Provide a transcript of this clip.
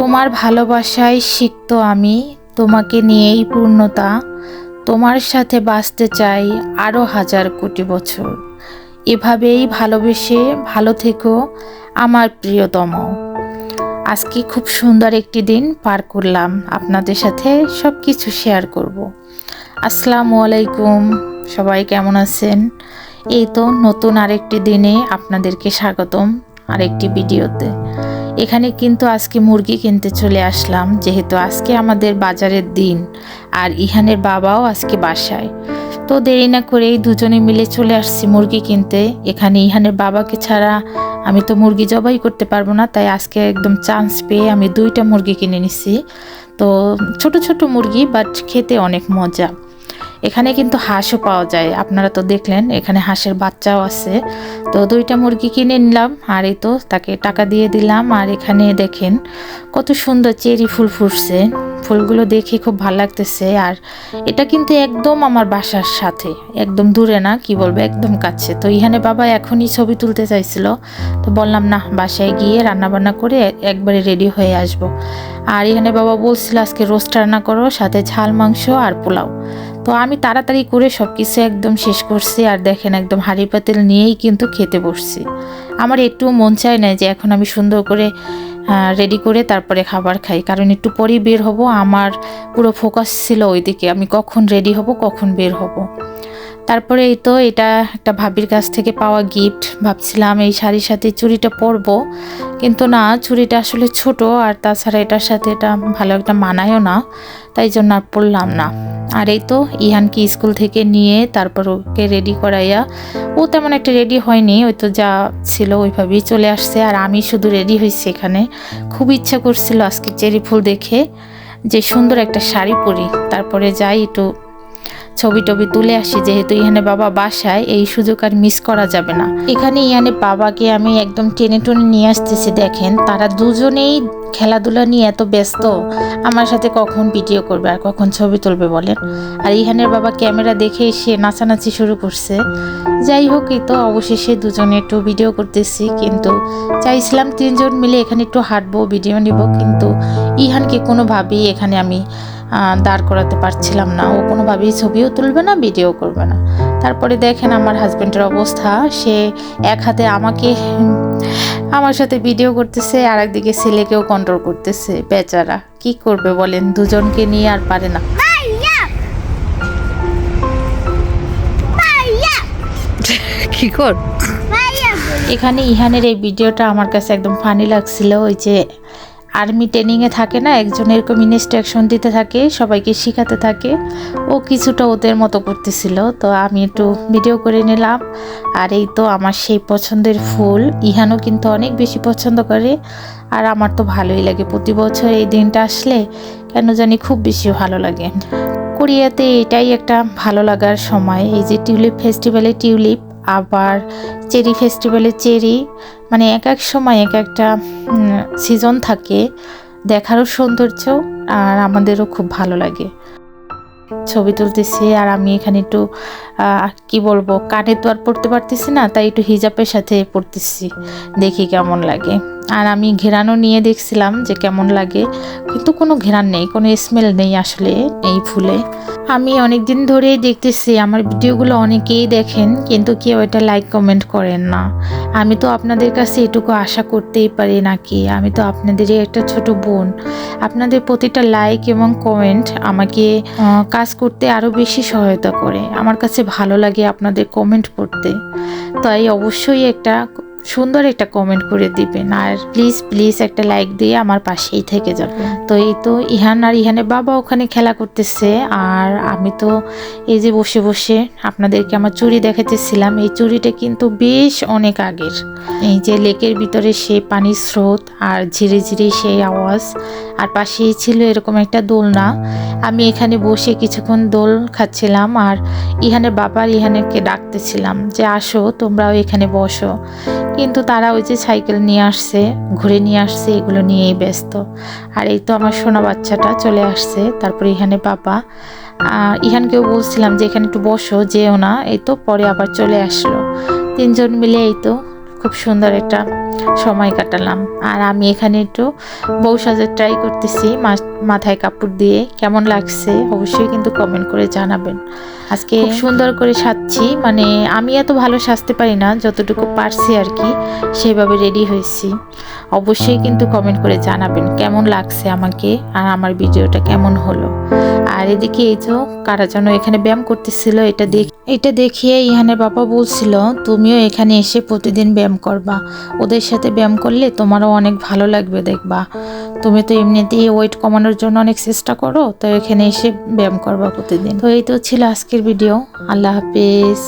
তোমার ভালোবাসায় শিখতো আমি, তোমাকে নিয়েই পূর্ণতা। তোমার সাথে বাঁচতে চাই আরও হাজার কোটি বছর। এভাবেই ভালোবেসে ভালো থেকো, আমার প্রিয়তম। আজকে খুব সুন্দর একটি দিন পার করলাম। আপনাদের সাথে সব কিছু শেয়ার করব। আসসালামু আলাইকুম। সবাই কেমন আছেন? এই তো নতুন আরেকটি দিনে আপনাদেরকে স্বাগতম আরেকটি ভিডিওতে। এখানে কিন্তু আজকে মুরগি কিনতে চলে আসলাম, যেহেতু আজকে আমাদের বাজারের দিন, আর ইহানের বাবাও আজকে বাসায়। তো দেরি না করেই দুজনে মিলে চলে আসছি মুরগি কিনতে। এখানে ইহানের বাবাকে ছাড়া আমি তো মুরগি জবাই করতে পারব না, তাই আজকে একদম চান্স পেয়ে আমি দুইটা মুরগি কিনে নিছি। তো ছোট ছোট মুরগি বাট খেতে অনেক মজা। এখানে কিন্তু হাঁসও পাওয়া যায়। আপনারা তো দেখলেন, এখানে হাঁসের বাচ্চাও আছে। তো দুইটা মুরগি কিনে নিলাম, আর এই তো তাকে টাকা দিয়ে দিলাম। আর এখানে দেখেন, কত সুন্দর চেরি ফুল ফুটছে। ফুলগুলো দেখে খুব ভালো লাগতেছে। আর এটা কিন্তু একদম আমার বাসার সাথে, একদম দূরে না, কি বলব, একদম কাছে। তো ইহানে বাবা এখনই ছবি তুলতে চাইছিল। তো বললাম না বাসায় গিয়ে রান্না বান্না করে একবারে রেডি হয়ে আসব। আর এখানে বাবা বলছিল, আজকে রোস্ট রান্না করো, সাথে ঝাল, মাংস আর পোলাও। তো আমি তাড়াতাড়ি করে সব কিছু একদম শেষ করছি আর দেখেন একদম হাঁড়ি পাতিল নিয়েই কিন্তু খেতে বসছি। আমার একটু মন চায় না যে এখন আমি সুন্দর করে রেডি করে তারপরে খাবার খাই। কারণ একটু পরেই বের হব, আমার পুরো ফোকাস ছিল ওইদিকে। আমি কখন রেডি হব, কখন বের হব। তারপরে এই তো এটা একটা ভাবির কাছ থেকে পাওয়া গিফট ভাবছিলাম এই শাড়ির সাথে চুড়িটা পরবো, কিন্তু না, চুড়িটা আসলে ছোট আর তাছাড়া এটার সাথে এটা ভালো একটা মানায়ও না, তাই জন্য আর পরলাম না। আর এই তো ইহানকে স্কুল থেকে নিয়ে তারপর ওকে রেডি করাইয়া, ও তেমন একটা রেডি হয়নি, ওই তো যা ছিল ওইভাবেই চলে আসছে, আর আমি শুধু রেডি হয়েছি এখানে। খুব ইচ্ছা করছিল আজকে চেরি ফুল দেখে যে সুন্দর একটা শাড়ি পরি। তারপরে যাই একটু ছবি টবি তুলে আসি, যেহেতু ইহানে বাবা বাসায়, এই সুযোগ আর মিস করা যাবে না। এখানে ইহানে বাবাকে আমি একদম টেনে টুনে নিয়ে আসতেছি, দেখেন। তারা দুজনেই খেলাধুলা নিয়ে এত ব্যস্ত। আমার সাথে কখন ভিডিও করবে আর কখন ছবি তুলবে বলেন। আর ইহানের বাবা ক্যামেরা দেখে এসে নাচানাচি শুরু করছে। যাই হোক, এই তো অবশেষে দুজনে একটু ভিডিও করতেছি, কিন্তু চাইছিলাম তিনজন মিলে এখানে একটু হাঁটবো ভিডিও নিব, কিন্তু ইহানকে কোনোভাবেই এখানে আমি দাঁড় করাতে পারছিলাম না। ও কোনোভাবেই ছবিও তুলবে না ভিডিও করবে না। তারপরে দেখেন আমার হাজব্যান্ডের অবস্থা। সে এক হাতে আমাকে আমার সাথে ভিডিও করতেছে আর একদিকে ছেলেকেও কন্ট্রোল করতেছে। বেচারা কি করবে বলেন? দুজনকে নিয়ে আর পারে না। কি কর? এখানে ইহানের এই ভিডিওটা আমার কাছে একদম ফানি লাগছিল। ওই যে আর্মি ট্রেনিংয়ে থাকে না, একজন এরকম ইনস্ট্রাকশন দিতে থাকে, সবাইকে শেখাতে থাকে। ও কিছুটা ওদের মতো করতেছিল, তো আমি একটু ভিডিও করে নিলাম। আর এই তো আমার সেই পছন্দের ফুল। ইহানও কিন্তু অনেক বেশি পছন্দ করে, আর আমার তো ভালোই লাগে। প্রতি বছর এই দিনটা আসলে কেন জানি খুব বেশি ভালো লাগে। কোরিয়াতে এটাই একটা ভালো লাগার সময়। এই যে টিউলিপ ফেস্টিভ্যালে টিউলিপ আবার চেরি ফেস্টিভ্যালে চেরি মানে এক এক সময় এক একটা সিজন থাকে, দেখারও সৌন্দর্য আর আমাদেরও খুব ভালো লাগে। ছবি তুলতেছি আর আমি এখানে একটু কি বলব কানে তো আর পড়তে পারতেছি না তাই একটু হিজাবের সাথে পড়তেছি দেখি কেমন লাগে। আর আমি ঘেরানো নিয়ে দেখছিলাম যে কেমন লাগে কিন্তু কোনো ঘেরান নেই কোনো স্মেল নেই আসলে এই ফুলে। আমি অনেক দিন ধরেই দেখতেছি আমার ভিডিওগুলো অনেকেই দেখেন কিন্তু কেউ এটা লাইক কমেন্ট করেন না। আমি তো আপনাদের কাছে এটুকু আশা করতেই পারি নাকি? আমি তো আপনাদেরই একটা ছোট বোন। আপনাদের প্রতিটা লাইক এবং কমেন্ট আমাকে কাজ করতে আরও বেশি সহায়তা করে। আমার কাছে ভালো লাগে আপনাদের কমেন্ট পড়তে। তাই অবশ্যই একটা সুন্দর একটা কমেন্ট করে দিবেন। আর প্লিজ প্লিজ একটা লাইক দিয়ে আমার পাশেই থেকে যাবে তো এই তো ইহান আর ইহানের বাবা ওখানে খেলা করতেছে। আর আমি তো এই যে বসে বসে আপনাদেরকে আমার চুড়ি দেখাতেছিলাম এই চুড়িটা কিন্তু বেশ অনেক আগের। এই যে লেকের ভিতরে সেই পানির স্রোত আর ঝিরে ঝিরে সেই আওয়াজ। আর পাশেই ছিল এরকম একটা দোলনা। আমি এখানে বসে কিছুক্ষণ দোল খাচ্ছিলাম। আর ইহানের বাবার ইহানেরকে ডাকতেছিলাম যে, আসো, তোমরাও এখানে বসো। কিন্তু তারা ওই যে সাইকেল নিয়ে আসছে, ঘুরে নিয়ে আসছে, এগুলো নিয়েই ব্যস্ত। আর এই তো আমার সোনা বাচ্চাটা চলে আসছে, তারপর এখানে বাবা। ইহানকেও বলছিলাম যে এখানে একটু বসো, যেও না, এই তো পরে আবার চলে আসলো। তিনজন মিলে এই তো, খুব সুন্দর একটা সময় কাটালাম। আর আমি এখানে একটু বউ সাজার ট্রাই করতেছি মাথায় কাপড় দিয়ে। কেমন লাগছে অবশ্যই কিন্তু কমেন্ট করে জানাবেন। আজকে সুন্দর করে সাজছি মানে আমি এত ভালো সাজতে পারি না, যতটুকু পারছি আর কি, সেভাবে রেডি হয়েছি। অবশ্যই কিন্তু কমেন্ট করে জানাবেন, কেমন লাগছে আমাকে আর আমার ভিডিওটা কেমন হলো। আর এদিকে এই তো কারা যেন এখানে ব্যায়াম করতেছিল, এটা দেখ এটা দেখিয়ে ইহানের বাবা বলছিল, তুমিও এখানে এসে প্রতিদিন ব্যায়াম করবা। ওদের সাথে ব্যায়াম করলে তোমারও অনেক ভালো লাগবে দেখবা। তুমি তো এমনিতেই ওয়েট কমানোর জন্য অনেক চেষ্টা করো, তো এখানে এসে ব্যায়াম করবা প্রতিদিন। তো এই তো ছিল আজকের ভিডিও আল্লাহ হাফেজ।